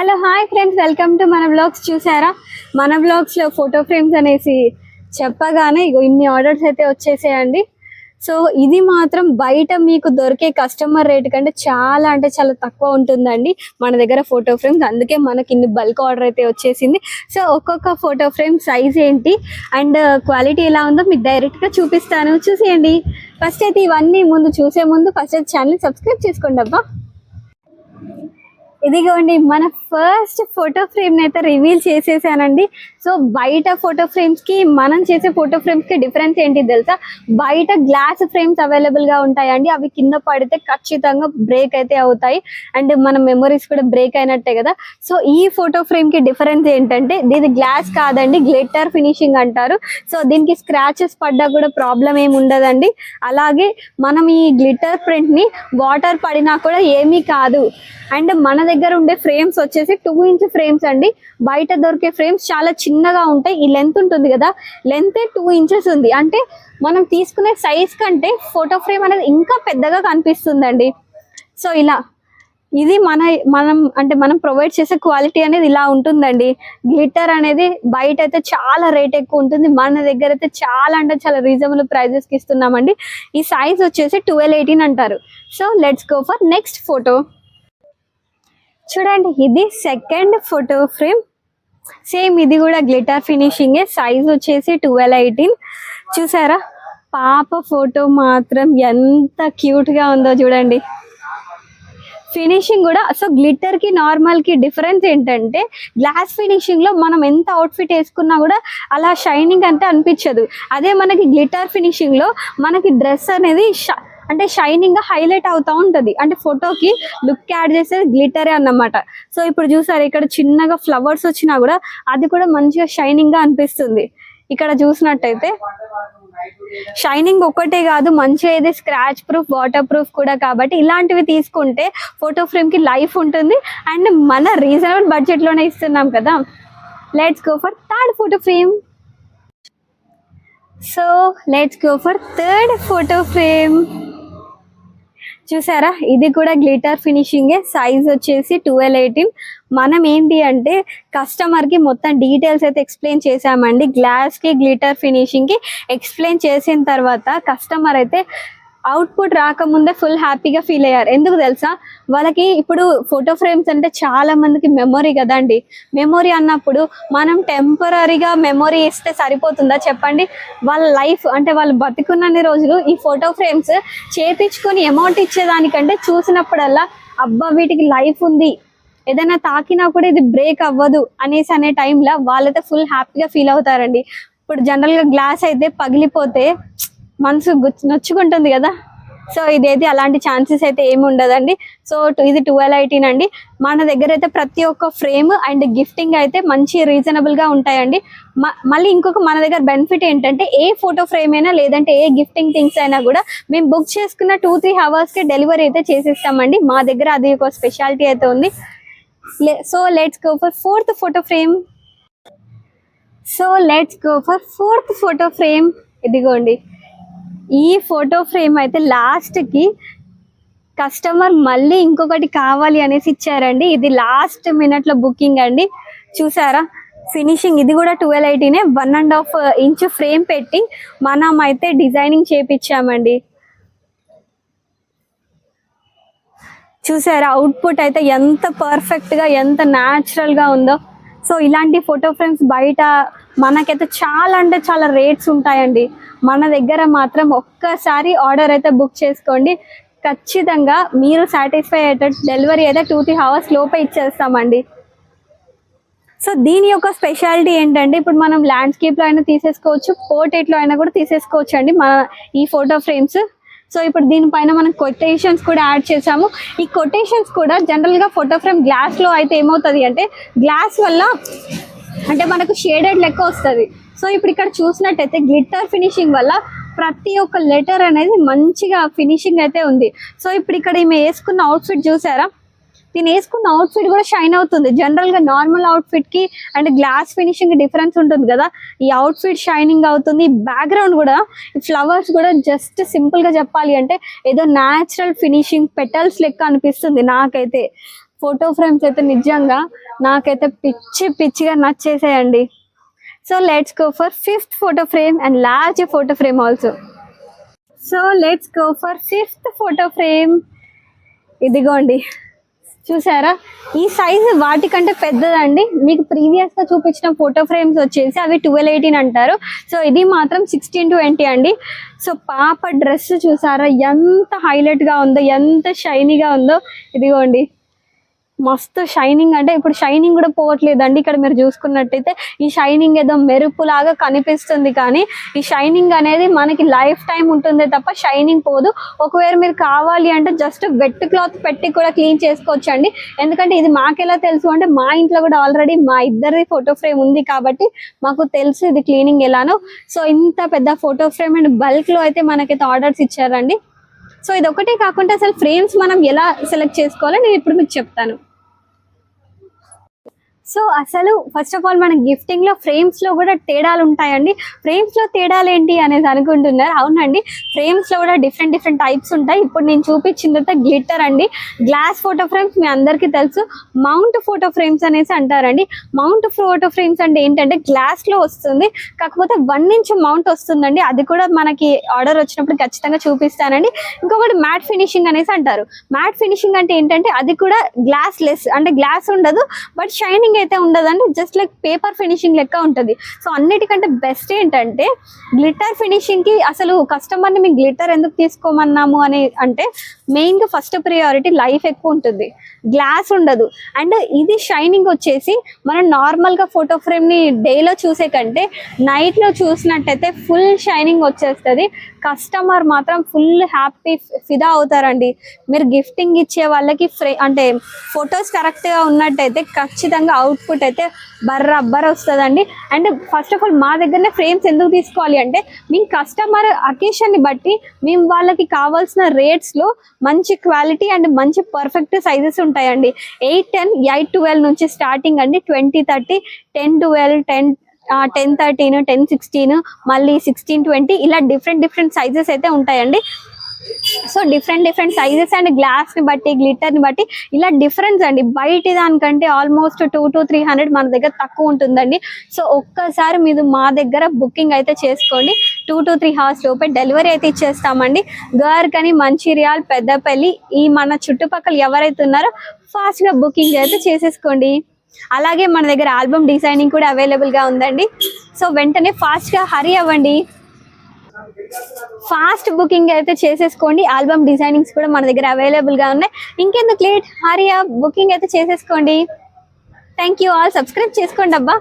Hello hi friends welcome to మన blogs చూసారా? మన బ్లాగ్స్లో ఫోటో ఫ్రేమ్స్ అనేసి చెప్పగానే ఇగో ఇన్ని ఆర్డర్స్ అయితే వచ్చేసాయండి. సో ఇది మాత్రం బయట మీకు దొరికే కస్టమర్ రేట్ కంటే చాలా అంటే చాలా తక్కువ ఉంటుందండి. మన దగ్గర ఫోటో ఫ్రేమ్స్ అందుకే మనకి ఇన్ని బల్క్ ఆర్డర్ అయితే వచ్చేసింది. సో ఒక్కొక్క ఫోటో ఫ్రేమ్ సైజ్ ఏంటి? అండ్ క్వాలిటీ uh, ఎలా ఉందో మీకు డైరెక్ట్గా చూపిస్తాను. చూసేయండి. ఫస్ట్ అయితే ఇవన్నీ ముందు చూసే ముందు ఫస్ట్ అయితే ఛానల్ సబ్స్క్రైబ్ చేసుకోండి అబ్బా. ఇదిగోండి మన ఫస్ట్ ఫోటో ఫ్రేమ్ అయితే రివీల్ చేసేసానండి. సో బయట ఫోటో ఫ్రేమ్స్కి మనం చేసే ఫోటో ఫ్రేమ్స్కి డిఫరెన్స్ ఏంటి తెలుసా? బయట గ్లాస్ ఫ్రేమ్స్ అవైలబుల్గా ఉంటాయండి. అవి కింద పడితే ఖచ్చితంగా బ్రేక్ అయితే అవుతాయి. అండ్ మన మెమరీస్ కూడా బ్రేక్ అయినట్టే కదా. సో ఈ ఫోటో ఫ్రేమ్కి డిఫరెన్స్ ఏంటంటే దీని గ్లాస్ కాదండి గ్లిట్టర్ ఫినిషింగ్ అంటారు. సో దీనికి స్క్రాచెస్ పడ్డా కూడా ప్రాబ్లం ఏమి ఉండదండి. అలాగే మనం ఈ గ్లిట్టర్ ప్రింట్ని వాటర్ పడినా కూడా ఏమీ కాదు. అండ్ మన దగ్గర ఉండే ఫ్రేమ్స్ వచ్చేసి టూ ఇంచ్ ఫ్రేమ్స్ అండి. బయట దొరికే ఫ్రేమ్స్ చాలా చిన్నగా ఉంటాయి. ఈ లెంత్ ఉంటుంది కదా లెంత్ టూ ఇంచెస్ ఉంది. అంటే మనం తీసుకునే సైజ్ కంటే ఫోటో ఫ్రేమ్ అనేది ఇంకా పెద్దగా కనిపిస్తుందండి. సో ఇలా ఇది మన మనం అంటే మనం ప్రొవైడ్ చేసే క్వాలిటీ అనేది ఇలా ఉంటుందండి. గ్లిటర్ అనేది బయట అయితే చాలా రేట్ ఎక్కువ ఉంటుంది. మన దగ్గర అయితే చాలా అంటే చాలా రీజనబుల్ ప్రైజెస్కి ఇస్తున్నామండి. ఈ సైజ్ వచ్చేసి ట్వెల్వ్ ఎయిటీన్ అంటారు. So let's go for next photo చూడండి ఇది సెకండ్ ఫోటో ఫ్రేమ్ సేమ్ ఇది కూడా గ్లిటర్ ఫినిషింగ్ సైజ్ వచ్చేసి ట్వెల్వ్ ఎయిటీన్ చూసారా? పాప ఫోటో మాత్రం ఎంత క్యూట్గా ఉందో చూడండి. ఫినిషింగ్ కూడా సో గ్లిటర్కి నార్మల్కి డిఫరెన్స్ ఏంటంటే గ్లాస్ ఫినిషింగ్లో మనం ఎంత అవుట్ఫిట్ వేసుకున్నా కూడా అలా షైనింగ్ అంటే అనిపించదు. అదే మనకి గ్లిటర్ ఫినిషింగ్లో మనకి డ్రెస్ అనేది ష- అంటే షైనింగ్గా హైలైట్ అవుతా ఉంటది. అంటే ఫోటోకి లుక్ యాడ్ చేసేది గ్లిటరే అన్నమాట. సో ఇప్పుడు చూసారు ఇక్కడ చిన్నగా ఫ్లవర్స్ వచ్చినా కూడా అది కూడా మంచిగా షైనింగ్గా అనిపిస్తుంది. ఇక్కడ చూసినట్టయితే షైనింగ్ ఒక్కటే కాదు మంచిగా ఇది స్క్రాచ్ ప్రూఫ్ వాటర్ ప్రూఫ్ కూడా కాబట్టి ఇలాంటివి తీసుకుంటే ఫోటో ఫ్రేమ్కి లైఫ్ ఉంటుంది. అండ్ మన రీజనబుల్ బడ్జెట్లోనే ఇస్తున్నాం కదా. Let's go for third photo frame so let's go for third photo frame చూసారా? ఇది కూడా గ్లిటర్ ఫినిషింగే. సైజ్ వచ్చేసి ట్వెల్వ్ ఎయిటీన్. మనం ఏంటి అంటే కస్టమర్కి మొత్తం డీటెయిల్స్ అయితే ఎక్స్ప్లెయిన్ చేసామండి గ్లాస్కి గ్లిటర్ ఫినిషింగ్కి ఎక్స్ప్లెయిన్ చేసిన తర్వాత కస్టమర్ అయితే అవుట్పుట్ రాకముందే ఫుల్ హ్యాపీగా ఫీల్ అయ్యారు. ఎందుకు తెలుసా? వాళ్ళకి ఇప్పుడు ఫోటో ఫ్రేమ్స్ అంటే చాలా మందికి మెమొరీ కదండి. మెమొరీ అన్నప్పుడు మనం టెంపరీగా మెమొరీ ఇస్తే సరిపోతుందా చెప్పండి? వాళ్ళ లైఫ్ అంటే వాళ్ళు బతికున్నన్ని రోజులు ఈ ఫోటో ఫ్రేమ్స్ చేపించుకొని అమౌంట్ ఇచ్చేదానికంటే చూసినప్పుడల్లా అబ్బా వీటికి లైఫ్ ఉంది. ఏదైనా తాకినా కూడా ఇది బ్రేక్ అవ్వదు అనేసి అనే టైంలో వాళ్ళైతే ఫుల్ హ్యాపీగా ఫీల్ అవుతారండి. ఇప్పుడు జనరల్గా గ్లాస్ అయితే పగిలిపోతే మనసు నొచ్చుకుంటుంది కదా. సో ఇదైతే అలాంటి ఛాన్సెస్ అయితే ఏమి ఉండదండి. సో ఇది ట్వెల్వ్ ఎయిటీన్ అండి మన దగ్గర అయితే ప్రతి ఒక్క ఫ్రేమ్ అండ్ గిఫ్టింగ్ అయితే మంచి రీజనబుల్గా ఉంటాయండి. మ- మళ్ళీ ఇంకొక మన దగ్గర బెనిఫిట్ ఏంటంటే ఏ ఫోటో ఫ్రేమ్ అయినా లేదంటే ఏ గిఫ్టింగ్ థింగ్స్ అయినా కూడా మేము బుక్ చేసుకున్న టూ త్రీ అవర్స్కి డెలివరీ అయితే చేసిస్తామండి. మా దగ్గర అది ఒక స్పెషాలిటీ అయితే ఉంది. So let's go for fourth photo frame so let's go for fourth photo frame ఇదిగోండి. ఈ ఫోటో ఫ్రేమ్ అయితే లాస్ట్కి కస్టమర్ మళ్ళీ ఇంకొకటి కావాలి అనేసి ఇచ్చారండి. ఇది లాస్ట్ మినిట్లో బుకింగ్ అండి. చూసారా? ఫినిషింగ్ ఇది కూడా twelve ఎయిటీనే one and half inch frame పెట్టి మనం అయితే డిజైనింగ్ చేపించామండి చూసారా? అవుట్పుట్ అయితే ఎంత పర్ఫెక్ట్గా ఎంత న్యాచురల్గా ఉందో. సో ఇలాంటి ఫోటో ఫ్రేమ్స్ బయట మనకైతే చాలా అంటే చాలా రేట్స్ ఉంటాయండి. మన దగ్గర మాత్రం ఒక్కసారి ఆర్డర్ అయితే బుక్ చేసుకోండి. ఖచ్చితంగా మీరు సాటిస్ఫై అయ్యేటట్టు డెలివరీ అయితే టూ త్రీ అవర్స్ లోపే ఇచ్చేస్తామండి. సో దీని యొక్క స్పెషాలిటీ ఏంటంటే ఇప్పుడు మనం ల్యాండ్స్కేప్లో అయినా తీసేసుకోవచ్చు పోర్ట్రేట్లో అయినా కూడా తీసేసుకోవచ్చు అండి మన ఈ ఫోటో ఫ్రేమ్స్ సో ఇప్పుడు దీనిపైన మనం కొటేషన్స్ కూడా యాడ్ చేసాము. ఈ కొటేషన్స్ కూడా జనరల్గా ఫోటో ఫ్రేమ్ గ్లాస్లో అయితే ఏమవుతుంది అంటే గ్లాస్ వల్ల అంటే మనకు షేడెడ్ లెక్క వస్తుంది. సో ఇప్పుడు ఇక్కడ చూసినట్టయితే గ్లిట్టర్ ఫినిషింగ్ వల్ల ప్రతి ఒక్క లెటర్ అనేది మంచిగా ఫినిషింగ్ అయితే ఉంది. సో ఇప్పుడు ఇక్కడ ఈమె వేసుకున్న అవుట్ఫిట్ చూసారా? దీని వేసుకున్న అవుట్ఫిట్ కూడా షైన్ అవుతుంది. జనరల్గా నార్మల్ అవుట్ఫిట్కి అండ్ గ్లాస్ ఫినిషింగ్ డిఫరెన్స్ ఉంటుంది కదా. ఈ అవుట్ఫిట్ షైనింగ్ అవుతుంది. బ్యాక్గ్రౌండ్ కూడా ఈ ఫ్లవర్స్ కూడా జస్ట్ సింపుల్గా చెప్పాలి అంటే ఏదో న్యాచురల్ ఫినిషింగ్ పెటల్స్ లెక్క అనిపిస్తుంది నాకైతే. ఫోటో ఫ్రేమ్స్ అయితే నిజంగా నాకైతే పిచ్చి పిచ్చిగా నచ్చేసాయండి. So let's go for fifth photo frame and large photo frame also so let's go for fifth photo frame ఇదిగోండి. చూసారా? ఈ సైజు వాటికంటే పెద్దదండి. మీకు ప్రీవియస్గా చూపించిన ఫోటో ఫ్రేమ్స్ వచ్చేసి అవి ట్వెల్వ్ ఎయిటీన్ అంటారు. సో ఇది మాత్రం సిక్స్టీన్ ట్వంటీ అండి. సో పాప డ్రెస్ చూసారా? ఎంత హైలైట్గా ఉందో ఎంత షైనీగా ఉందో. ఇదిగోండి. మస్తు షైనింగ్ అంటే ఇప్పుడు షైనింగ్ కూడా పోవట్లేదండి. ఇక్కడ మీరు చూసుకున్నట్టయితే ఈ షైనింగ్ ఏదో మెరుపు లాగా కనిపిస్తుంది కానీ ఈ షైనింగ్ అనేది మనకి లైఫ్ టైం ఉంటుంది తప్ప షైనింగ్ పోదు. ఒకవేళ మీరు కావాలి అంటే జస్ట్ వెట్ క్లాత్ పెట్టి కూడా క్లీన్ చేసుకోవచ్చు అండి ఎందుకంటే ఇది మాకెలా తెలుసు అంటే మా ఇంట్లో కూడా ఆల్రెడీ మా ఇద్దరిది ఫోటో ఫ్రేమ్ ఉంది కాబట్టి మాకు తెలుసు ఇది క్లీనింగ్ ఎలానో. సో ఇంత పెద్ద ఫోటో ఫ్రేమ్ అండ్ బల్క్లో అయితే మనకైతే ఆర్డర్స్ ఇచ్చారండి. సో ఇది ఒకటే కాకుండా అసలు ఫ్రేమ్స్ మనం ఎలా సెలెక్ట్ చేసుకోవాలో నేను ఇప్పుడు మీకు చెప్తాను. సో అసలు ఫస్ట్ ఆఫ్ ఆల్ మన గిఫ్టింగ్లో ఫ్రేమ్స్లో కూడా తేడాలు ఉంటాయండి. ఫ్రేమ్స్లో తేడాలు ఏంటి అనేది అనుకుంటున్నారు. అవునండి. ఫ్రేమ్స్లో కూడా డిఫరెంట్ డిఫరెంట్ టైప్స్ ఉంటాయి. ఇప్పుడు నేను చూపించిన తర్వాత గ్లిట్టర్ అండి. గ్లాస్ ఫోటో ఫ్రేమ్స్ మీ అందరికీ తెలుసు. మౌంట్ ఫోటో ఫ్రేమ్స్ అనేసి అంటారండి. మౌంట్ ఫోటో ఫ్రేమ్స్ అంటే ఏంటంటే గ్లాస్లో వస్తుంది. కాకపోతే వన్ ఇంచ్ మౌంట్ వస్తుందండి. అది కూడా మనకి ఆర్డర్ వచ్చినప్పుడు ఖచ్చితంగా చూపిస్తానండి. ఇంకొకటి మ్యాట్ ఫినిషింగ్ అనేసి అంటారు. మ్యాట్ ఫినిషింగ్ అంటే ఏంటంటే అది కూడా గ్లాస్ లెస్ అంటే గ్లాస్ ఉండదు. బట్ షైనింగ్ అయితే ఉండదండి జస్ట్ లైక్ పేపర్ ఫినిషింగ్ లెక్క ఉంటుంది. సో అన్నిటికంటే బెస్ట్ ఏంటంటే గ్లిటర్ ఫినిషింగ్కి అసలు కస్టమర్ని మేము గ్లిటర్ ఎందుకు తీసుకోమన్నాము అని అంటే మెయిన్గా ఫస్ట్ ప్రియారిటీ లైఫ్ ఎక్కువ ఉంటుంది. గ్లాస్ ఉండదు. అండ్ ఇది షైనింగ్ వచ్చేసి మనం నార్మల్గా ఫోటో ఫ్రేమ్ని డేలో చూసే కంటే నైట్లో చూసినట్టయితే ఫుల్ షైనింగ్ వచ్చేస్తుంది. కస్టమర్ మాత్రం ఫుల్ హ్యాపీ ఫిదా అవుతారండి. మీరు గిఫ్టింగ్ ఇచ్చే వాళ్ళకి ఫ్రే అంటే ఫొటోస్ కరెక్ట్గా ఉన్నట్టయితే ఖచ్చితంగా అవుట్పుట్ అయితే బర్రబ్బర్ వస్తుందండి. అండ్ ఫస్ట్ ఆఫ్ ఆల్ మా దగ్గరనే ఫ్రేమ్స్ ఎందుకు తీసుకోవాలి అంటే మీ కస్టమర్ అకేషన్ని బట్టి మేము వాళ్ళకి కావాల్సిన రేట్స్లో మంచి క్వాలిటీ అండ్ మంచి పర్ఫెక్ట్ సైజెస్ ఉంటాయండి. ఎయిట్ టెన్ ఎయిట్ ట్వెల్వ్ నుంచి స్టార్టింగ్ అండి. Twenty thirty ten twelve ten ten thirteen ten sixteen మళ్ళీ సిక్స్టీన్ ట్వంటీ ఇలా డిఫరెంట్ డిఫరెంట్ సైజెస్ అయితే ఉంటాయండి. So different different sizes and గ్లాస్ని బట్టి గ్లిటర్ని బట్టి ఇలా డిఫరెన్స్ అండి. బయట దానికంటే almost two to three hundred మన దగ్గర తక్కువ ఉంటుందండి. సో ఒక్కసారి మీరు మా దగ్గర బుకింగ్ అయితే చేసుకోండి. టూ టు త్రీ హవర్స్ లోపే డెలివరీ అయితే ఇచ్చేస్తామండి. గర్కని మంచిర్యాల్ పెద్దపల్లి ఈ మన చుట్టుపక్కల ఎవరైతే ఉన్నారో ఫాస్ట్గా బుకింగ్ అయితే చేసేసుకోండి. అలాగే మన దగ్గర ఆల్బమ్ డిజైనింగ్ కూడా అవైలబుల్గా ఉందండి. సో వెంటనే ఫాస్ట్గా హరి అవ్వండి. ఫాస్ట్ బుకింగ్ అయితే చేసేసుకోండి. ఆల్బమ్ డిజైనింగ్స్ కూడా మన దగ్గర అవైలబుల్గా ఉన్నాయి. ఇంకెందుకు లేట్? హరియా బుకింగ్ అయితే చేసేసుకోండి. థ్యాంక్ యూ ఆల్ సబ్స్క్రైబ్ చేసుకోండి అబ్బా.